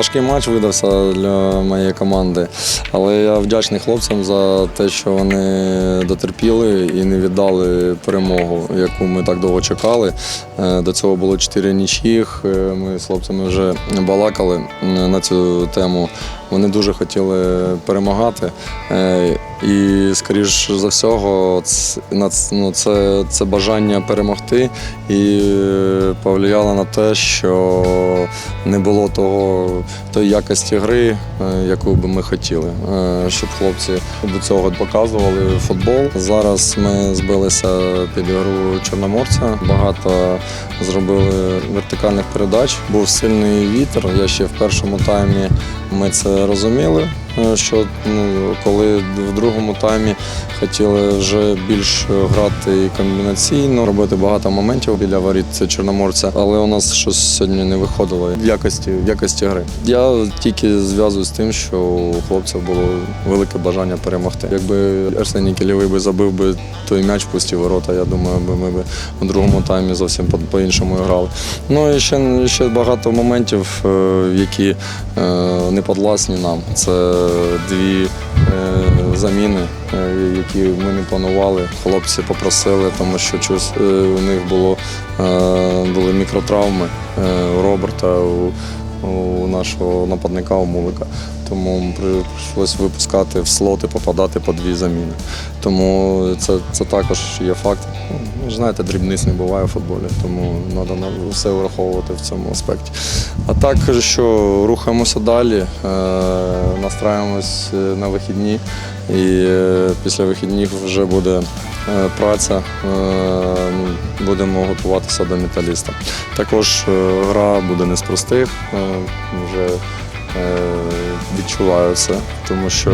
Важкий матч видався для моєї команди, але я вдячний хлопцям за те, що вони дотерпіли і не віддали перемогу, яку ми так довго чекали. Е, До цього було чотири нічїх. Е, Ми з хлопцями вже балакали е, на цю тему. Вони дуже хотіли перемагати. Е, І, скоріш за всього, ну, це, це бажання перемогти і е, повлияло на те, що не було того, тої якості гри, е, яку би ми хотіли, щоб хлопці до цього показували футбол. Зараз ми збилися під ігру Чорноморця. Багато зробили вертикальних передач. Був сильний вітер. Я ще в першому таймі ми це розуміли. Е, Що ну, коли в другому таймі хотіли вже більш грати і комбінаційно, робити багато моментів біля воріт Чорноморця, але у нас щось сьогодні не виходило в якості, в якості гри. Я тільки зв'язую з тим, що у хлопців було велике бажання перемогти. Якби Арсеній Кілєвий би забив би той м'яч пусті ворота, я думаю, ми б у другому таймі зовсім по- по-іншому грали. Ну і ще, ще багато моментів, е, які е, не підвласні нам. Це дві е, заміни, е, які ми не планували. Хлопці попросили, тому що е, у них було, були мікротравми у Роберта, у, у нашого нападника у Мулика. Тому при- прийшлось випускати в слоти, попадати по дві заміни. Тому це, це також є факт. Ну, знаєте, дрібниць не буває в футболі, тому треба все враховувати в цьому аспекті. А так, що рухаємося далі, е, е, на вихідні, і е, після вихідних вже буде праця, е, будемо готуватися до металіста. Також е, гра буде не з простих, е, вже е, відчуваю це, тому що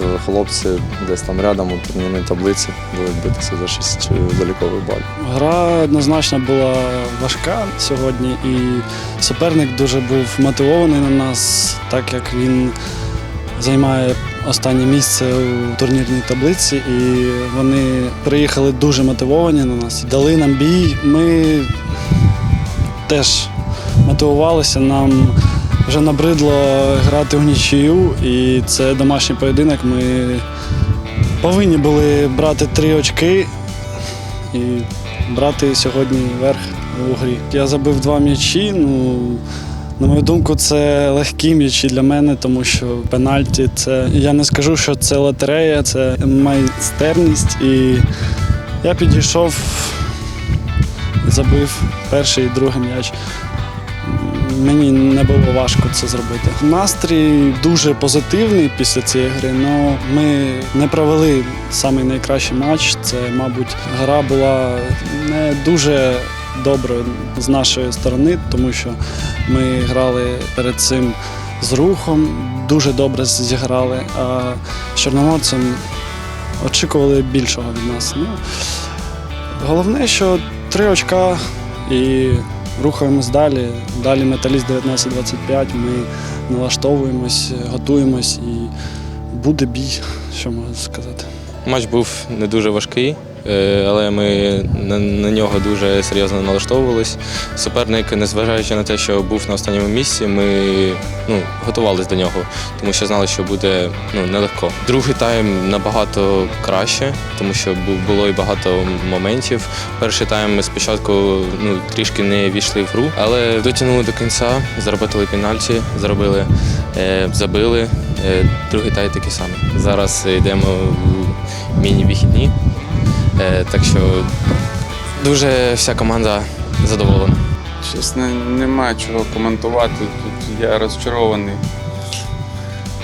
е, хлопці десь там рядом у турнірній таблиці будуть битися за 6 залікових балів. Гра однозначно була важка сьогодні, і суперник дуже був мотивований на нас, так як він займає останнє місце у турнірній таблиці, і вони приїхали дуже мотивовані на нас, дали нам бій. Ми теж мотивувалися. Нам вже набридло грати в нічию, і це домашній поєдинок. Ми повинні були брати три очки і брати сьогодні верх у грі. Я забив два м'ячі. Ну, на мою думку, це легкі м'ячі для мене, тому що пенальті це. Я не скажу, що це лотерея, це майстерність. І я підійшов, забив перший і другий м'яч. Мені не було важко це зробити. Настрій дуже позитивний після цієї гри. але ми не провели самий найкращий матч. Це, мабуть, гра була не дуже доброю з нашої сторони, тому що ми грали перед цим з рухом, дуже добре зіграли. А з чорноморцем очікували більшого від нас. Ну, головне, що три очка і рухаємось далі. Далі металіст 19-25. Ми налаштовуємось, готуємось і буде бій, що можу сказати. Матч був не дуже важкий, але ми на, нього дуже серйозно налаштовувались. Суперник, незважаючи на те, що був на останньому місці, ми ну, готувалися до нього, тому що знали, що буде ну, нелегко. Другий тайм набагато краще, тому що було і багато моментів. Перший тайм ми спочатку ну, трішки не війшли в гру, але дотягнули до кінця, заробили пенальті, заробили, е, забили. Е, Другий тайм такий самий. Зараз йдемо у міні-вихідні. Е, Так що дуже вся команда задоволена. Чесно, немає чого коментувати. Тут я розчарований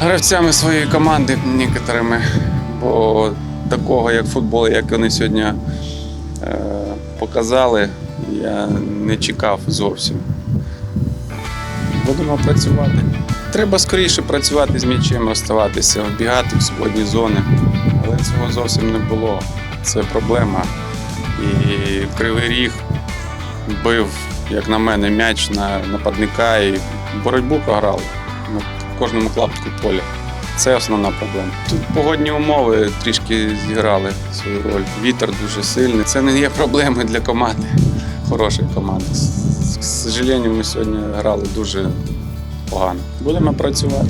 гравцями своєї команди некоторими, бо такого, як футбол, як вони сьогодні е, показали, я не чекав зовсім. Будемо працювати. Треба скоріше працювати з м'ячем, розставатися, вбігати в свободні зони. Але цього зовсім не було. Це проблема. І Кривий Ріг бив, як на мене, м'яч на нападника і боротьбу програв на кожному клаптику поля. Це основна проблема. Тут погодні умови трішки зіграли свою роль. Вітер дуже сильний. Це не є проблемою для команди, хорошої команди. К сожалению, ми сьогодні грали дуже погано. Будемо працювати.